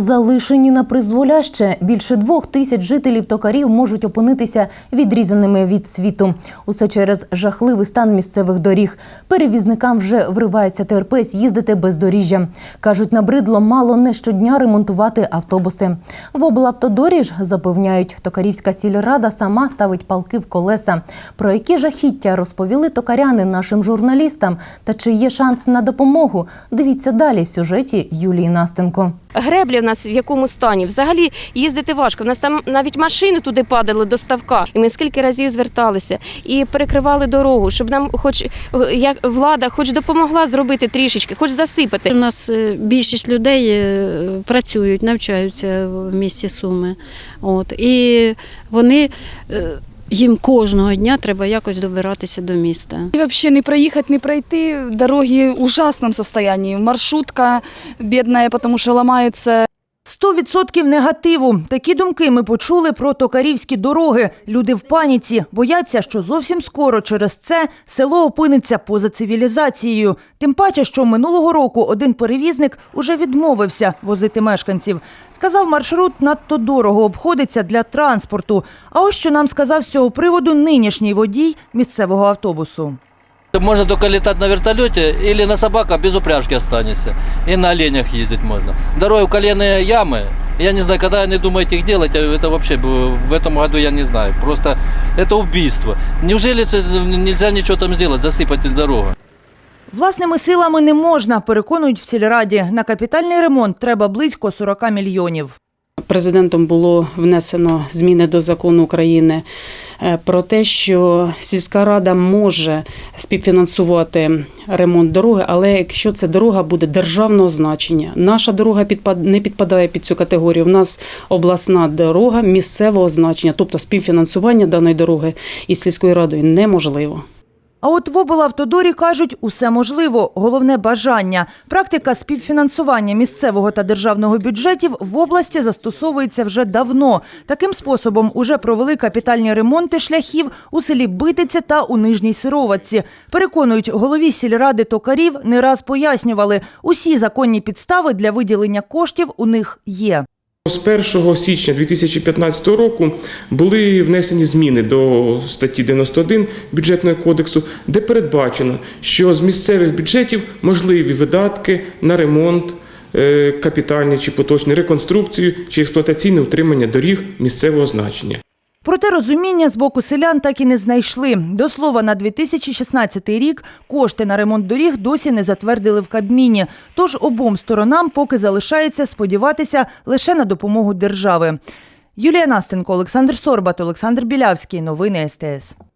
Залишені на призволяще більше двох тисяч жителів токарів можуть опинитися відрізаними від світу. Усе через жахливий стан місцевих доріг. Перевізникам вже вривається терпець їздити бездоріжжя. кажуть, набридло мало не щодня ремонтувати автобуси. В облавтодорі ж запевняють, токарівська сільрада сама ставить палки в колеса. Про які жахіття розповіли токаряни нашим журналістам та чи є шанс на допомогу? Дивіться далі в сюжеті Юлії Настенко. Греблі в нас в якому стані? Взагалі їздити важко. У нас там навіть машини туди падали до ставка. І ми скільки разів зверталися і перекривали дорогу, щоб нам, хоч е, як влада, хоч допомогла зробити трішечки, хоч засипати. У нас е, більшість людей е, працюють, навчаються в місті Суми. От, і вони їм кожного дня треба якось добиратися до міста. И вообще не проехать, не пройти. Дороги в ужасном состоянии. Маршрутка бедная, потому что ломается. 100% негативу. Такі думки ми почули про токарівські дороги. Люди в паніці, бояться, що зовсім скоро через це село опиниться поза цивілізацією. Тим паче, що минулого року один перевізник уже відмовився возити мешканців. Сказав, маршрут надто дорого обходиться для транспорту. А ось що нам сказав з цього приводу нинішній водій місцевого автобусу. Можно только летать на вертолете или на собаках без упряжки останешься. И на оленях ездить можно. Дорогой в коленные ямы. Я не знаю, когда они думаете их делать, а это вообще б- в этом году я не знаю. Просто это убийство. Неужели це нельзя ничего там сделать, засыпать дорогу? Власними силами не можна, переконують в сільраді. На капітальний ремонт треба близько 40 мільйонів. Президентом було внесено зміни до закону України е, про те, що сільська рада може співфінансувати ремонт дороги, але якщо ця дорога буде державного значення, наша дорога не підпадає під цю категорію. У нас обласна дорога місцевого значення, тобто співфінансування даної дороги із сільською радою неможливо. А от в облавтодорі кажуть, усе можливо, головне бажання. Практика співфінансування місцевого та державного бюджетів в області застосовується вже давно. Таким способом уже провели капітальні ремонти шляхів у селі Битиця та у Нижній Сироватці. Переконують, голові сільради токарів не раз пояснювали, усі законні підстави для виділення коштів у них є. З 1 січня 2015 року були внесені зміни до статті 91 бюджетного кодексу, де передбачено, що з місцевих бюджетів можливі видатки на ремонт, капітальний чи поточний реконструкцію чи експлуатаційне утримання доріг місцевого значення. Проте розуміння з боку селян так і не знайшли. До слова, на 2016 рік кошти на ремонт доріг досі не затвердили в Кабміні. Тож обом сторонам поки залишається сподіватися лише на допомогу держави. Юлія Настенко, Олександр Сорбат, Олександр Білявський. Новини СТС.